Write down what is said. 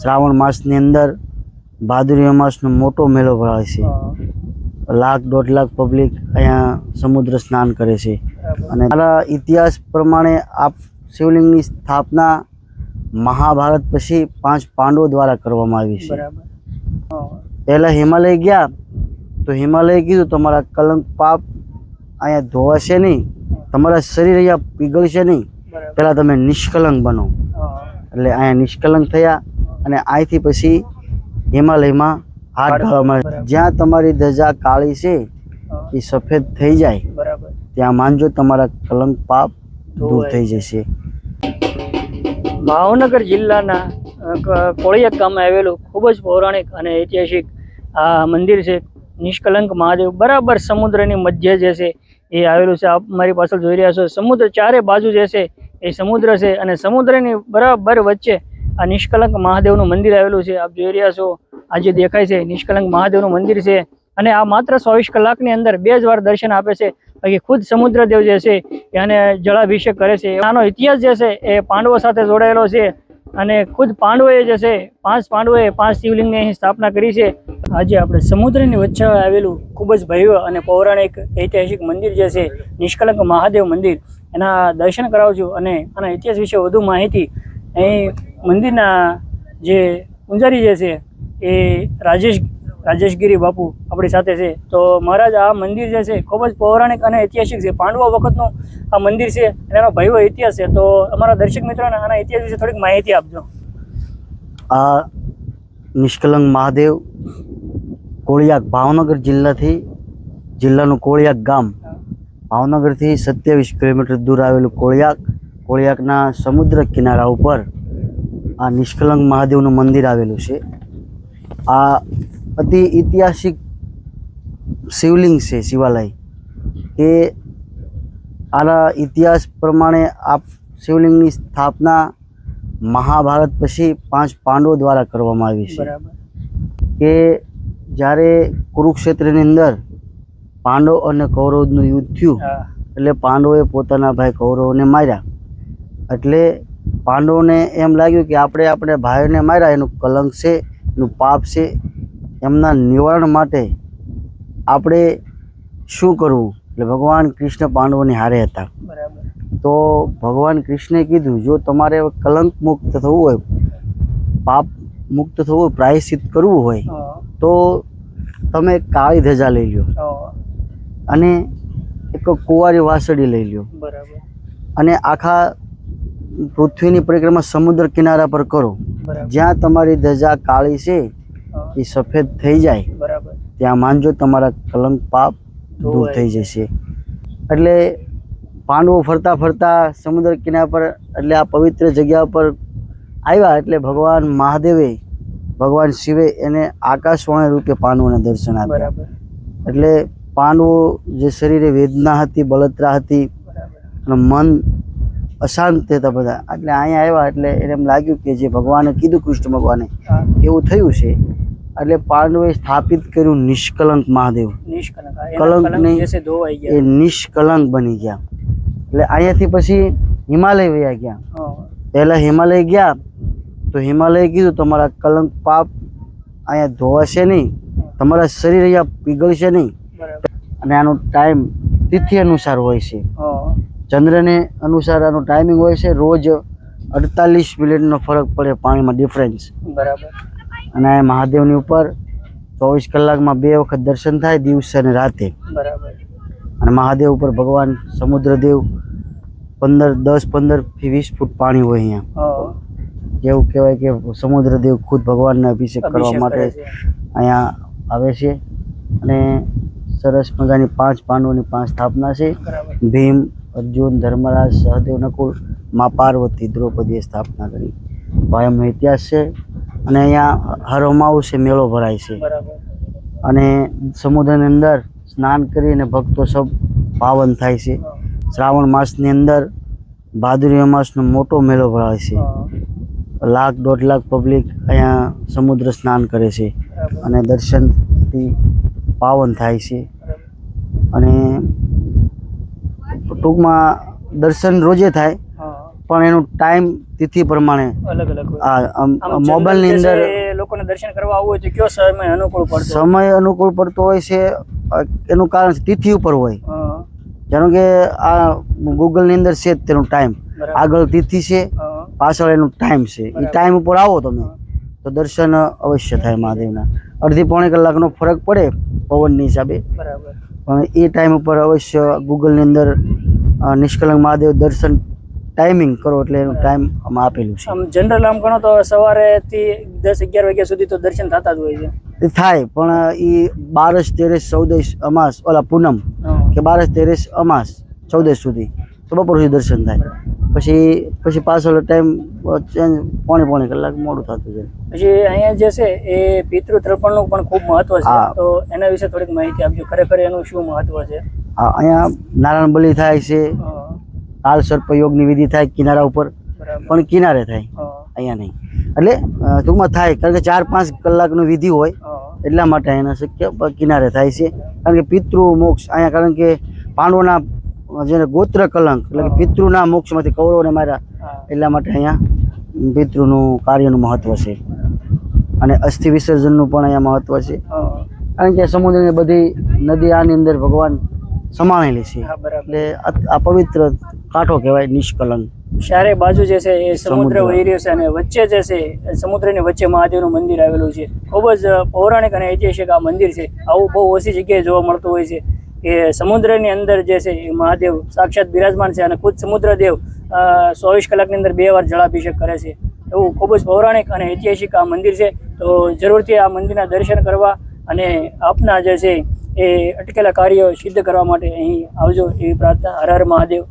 શ્રાવણ માસની અંદર ભાદરવી અમાસનો મોટો મેળો ભરાય છે. લાખ દોઢ લાખ પબ્લિક અહીંયા સમુદ્ર સ્નાન કરે છે. અને મારા ઇતિહાસ પ્રમાણે આ શિવલિંગની સ્થાપના મહાભારત પછી પાંચ પાંડવો દ્વારા કરવામાં આવી છે. પહેલાં હિમાલય ગયા તો હિમાલય કીધું તમારા કલંક પાપ અહીંયા ધોવાશે નહીં તમારા શરીર અહીંયા પીગળશે નહીં. પહેલાં તમે નિષ્કલંક બનો. એટલે અહીંયા નિષ્કલંક થયા અને અહીંથી પછી હિમાલયમાં હાથ બરાબર. જ્યાં તમારી ધજા કાળી છે એ સફેદ થઈ જાય. બરાબર. ત્યાં માનજો તમારા કલંક પાપ દૂર થઈ જશે. ભાવનગર જિલ્લાના કોળિયા ગામે આવેલું ખૂબ જ પૌરાણિક અને ઐતિહાસિક આ મંદિર છે. નિષ્કલંક મહાદેવ બરાબર સમુદ્રની મધ્ય જે છે એ આવેલું છે. આપ મારી પાછળ જોઈ રહ્યા છો. સમુદ્ર ચારે બાજુ જે છે એ સમુદ્ર છે અને સમુદ્રની બરાબર વચ્ચે આ નિષ્કલંક મહાદેવનું મંદિર આવેલું છે. આપ જોઈ રહ્યા છો, આ જે દેખાય છે નિષ્કલંક મહાદેવનું મંદિર છે. અને આ માત્ર ચોવીસ કલાકની અંદર બે જ વાર દર્શન આપે છે. બાકી ખુદ સમુદ્રદેવ જે છે, એને જળાભિષેક કરે છે. આનો ઇતિહાસ જે છે, એ પાંડવો સાથે જોડાયેલો છે. અને ખુદ પાંડવોએ જે છે, પાંચ પાંડવોએ પાંચ શિવલિંગની અહીં સ્થાપના કરી છે. આજે આપણે સમુદ્રની વચ્ચે આવેલું ખૂબ જ ભવ્ય અને પૌરાણિક ઐતિહાસિક મંદિર જે છે, નિષ્કલંક મહાદેવ મંદિર. એના દર્શન કરાવું છું અને આના ઇતિહાસ વિશે વધુ માહિતી અહીં મંદિરના જે પૂંજારી જે છે એ રાજેશ, રાજેશગીરી બાપુ આપણી સાથે છે. તો મહારાજ, આ મંદિર જે છે ખૂબ જ પૌરાણિક અને ઐતિહાસિક છે. પાંડવો વખતનું આ મંદિર છે અને એનો ભવ્ય ઇતિહાસ છે. તો અમારા દર્શક મિત્રોને આના ઇતિહાસ વિશે થોડીક માહિતી આપજો. આ નિષ્કલંક મહાદેવ કોળિયાક ભાવનગર જિલ્લાથી, જિલ્લાનું કોળિયાક ગામ ભાવનગરથી સત્યાવીસ કિલોમીટર દૂર આવેલું કોળિયાક, કોળિયાકના સમુદ્ર કિનારા ઉપર આ નિષ્કલંક મહાદેવનું મંદિર આવેલું છે. આ અતિ ઐતિહાસિક શિવલિંગ છે શિવાલય. કે આના ઇતિહાસ પ્રમાણે આ શિવલિંગની સ્થાપના મહાભારત પછી પાંચ પાંડવો દ્વારા કરવામાં આવી છે. કે જ્યારે કુરુક્ષેત્રની અંદર પાંડવ અને કૌરવનું યુદ્ધ થયું એટલે પાંડવોએ પોતાના ભાઈ કૌરવોને માર્યા. એટલે પાંડવોને એમ લાગ્યું કે આપણે આપણે ભાઈઓને માર્યા એનું કલંક છે એનું પાપ છે એમના નિવારણ માટે આપણે શું કરવું? એટલે ભગવાન કૃષ્ણ પાંડવોની હારે હતા. બરાબર. તો ભગવાન કૃષ્ણે કીધું જો તમારે કલંક મુક્ત થવું હોય પાપ મુક્ત થવું હોય પ્રાયશ્ચિત કરવું હોય તો તમે કાળી ધજા લઈ લો અને એક કુંવારી વાસળી લઈ લો બરાબર. અને આખા પૃથ્વીની પરિક્રમા સમુદ્ર કિનારા પર કરો. જ્યાં તમારી ધજા કાળી છે એ સફેદ થઈ જાય. બરાબર. ત્યાં માનજો તમારા કલંક પાપ દૂર થઈ જશે. એટલે પાંડવો ફરતા ફરતા સમુદ્ર કિનારા પર એટલે આ પવિત્ર જગ્યા પર આવ્યા એટલે ભગવાન મહાદેવે ભગવાન શિવે એને આકાશવાણી રૂપે પાંડવોને દર્શન આપ્યા. બરાબર. એટલે પાંડવો જે શરીરે વેદના હતી બળતરા હતી અને મન અશાંત હતા બધા. એટલે અહીંયા આવ્યા એટલે એને એમ લાગ્યું કે જે ભગવાને કીધું કૃષ્ણ ભગવાને એવું થયું છે. એટલે પાંડવે સ્થાપિત કર્યું નિષ્કલંક મહાદેવ. નિષ્કલંક કલંક નહીં. એ નિષ્કલંક બની ગયા. એટલે અહીંયાથી પછી હિમાલય વયા ગયા. પહેલાં હિમાલય ગયા તો હિમાલય કીધું તમારા કલંક પાપ અહીંયા ધોવાશે નહીં. તમારા શરીર અહીંયા પીગળશે નહીં. અને આનો ટાઈમ તિથિ અનુસાર હોય છે. ચંદ્રને અનુસાર આનો ટાઈમિંગ હોય છે રોજ અડતાલીસ મિનિટનો ફરક પડે પાણીમાં ડિફરન્સ બરાબર. અને મહાદેવની ઉપર ચોવીસ કલાકમાં બે વખત દર્શન થાય દિવસે અને રાતે. બરાબર. અને મહાદેવ ઉપર ભગવાન સમુદ્રદેવ પંદર દસ પંદરથી વીસ ફૂટ પાણી હોય અહીંયા. એવું કહેવાય કે સમુદ્રદેવ ખુદ ભગવાનને અભિષેક કરવા માટે અહીંયા આવે છે. અને સરસ મજાની પાંચ પાંડવોની પાંચ સ્થાપના છે. ભીમ અર્જુન ધર્મરાજ સહદેવ નકુલ મા પાર્વતી દ્રૌપદીએ સ્થાપના કરી. ભાઈનો ઇતિહાસ છે અને અહીંયા હર છે મેળો ભરાય છે. અને સમુદ્રની અંદર સ્નાન કરીને ભક્તો સબ પાવન થાય છે. શ્રાવણ માસની અંદર ભાદરવી અમાસનો મોટો મેળો ભરાય છે. લાખ દોઢ લાખ પબ્લિક અહીંયા સમુદ્ર સ્નાન કરે છે. અને દર્શનથી પાવન થાય છે. અને ટૂંકમાં દર્શન રોજે થાય પણ એનું ટાઈમ તિથિ પ્રમાણે અલગ અલગ આમ મોબાઈલની અંદર લોકોને દર્શન કરવા આવવું હોય તો કયો સમય અનુકૂળ પડતો સમય અનુકૂળ પડતો હોય છે એનું કારણ તિથિ ઉપર હોય. જાણો કે આ ગૂગલની અંદર છે તેનો ટાઈમ. આગળ તિથિ છે પાછળ એનો ટાઈમ છે. એ ટાઈમ ઉપર આવો તમે. તો દર્શન અવશ્ય થાય મહાદેવના. અડધી પોણી કલાકનો ફરક પડે પવનની હિસાબે. બરાબર. પણ એ ટાઈમ ઉપર અવશ્ય ગૂગલની અંદર નિષ્કલંક મહાદેવ દર્શન ટાઈમિંગ કરો એટલે એનું ટાઈમ આમાં આપેલું છે. આમ જનરલ આમ ગણો તો સવારે થી દસ અગિયાર વાગ્યા સુધી તો દર્શન થતા જ હોય છે. થાય પણ એ બારસ તેરસ ચૌદસ અમાસ ઓલા પૂનમ કે બારસ તેરસ અમાસ ચૌદસ સુધી તો બપોર સુધી દર્શન થાય. પછી પછી પાછળ ટાઈમ ચેન્જ પોણે પોણે કલાક મોડું થતું છે પછી અહીંયા જે છે એ પિતૃ તર્પણનું પણ ખૂબ મહત્વ છે. તો એના વિશે થોડીક માહિતી આપજો. ખરેખર એનું શું મહત્વ છે? અહીંયા નારાયણ બલિ થાય છે. કાલ સર્પ યોગની વિધિ થાય કિનારા ઉપર. પણ કિનારે થાય. અહીંયા નહીં. એટલે ટૂંકમાં થાય કારણ કે ચાર પાંચ કલાકની વિધિ હોય. એટલા માટે અહીંના શક્ય કિનારે થાય છે. કારણ કે પિતૃ મોક્ષ અહીંયા કારણ કે પાંડવોના જેને ગોત્ર કલંક એટલે કે પિતૃના મોક્ષમાંથી કૌરવને માર્યા. એટલા માટે અહીંયા પિતૃનું કાર્યનું મહત્વ છે. અને અસ્થિ વિસર્જનનું પણ અહીંયા મહત્વ છે. કારણ કે સમુદ્રની બધી નદી આની અંદર ભગવાન સમાણેલી છે. એટલે આ- પવિત્ર કાંઠો કહેવાય નિષ્કલન. ચારે બાજુ જે છે એ સમુદ્ર. વહી રહ્યો છે અને વચ્ચે જે છે સમુદ્રની વચ્ચે મહાદેવનું મંદિર આવેલું છે. ખૂબ જ પૌરાણિક અને ઐતિહાસિક આ મંદિર છે. આવું બહુ ઓછી જગ્યાએ જોવા મળતું હોય છે. કે સમુદ્રની અંદર જે છે એ મહાદેવ સાક્ષાત બિરાજમાન છે અને ખુદ સમુદ્રદેવ ચોવીસ કલાકની અંદર બે વાર જળાભિષેક કરે છે. એવું ખૂબ જ પૌરાણિક અને ઐતિહાસિક આ મંદિર છે. તો જરૂરથી આ મંદિરના દર્શન કરવા અને આપના જે છે એ અટકેલા કાર્યો સિદ્ધ કરવા માટે અહીં આવજો એવી પ્રાર્થના. હર હર મહાદેવ.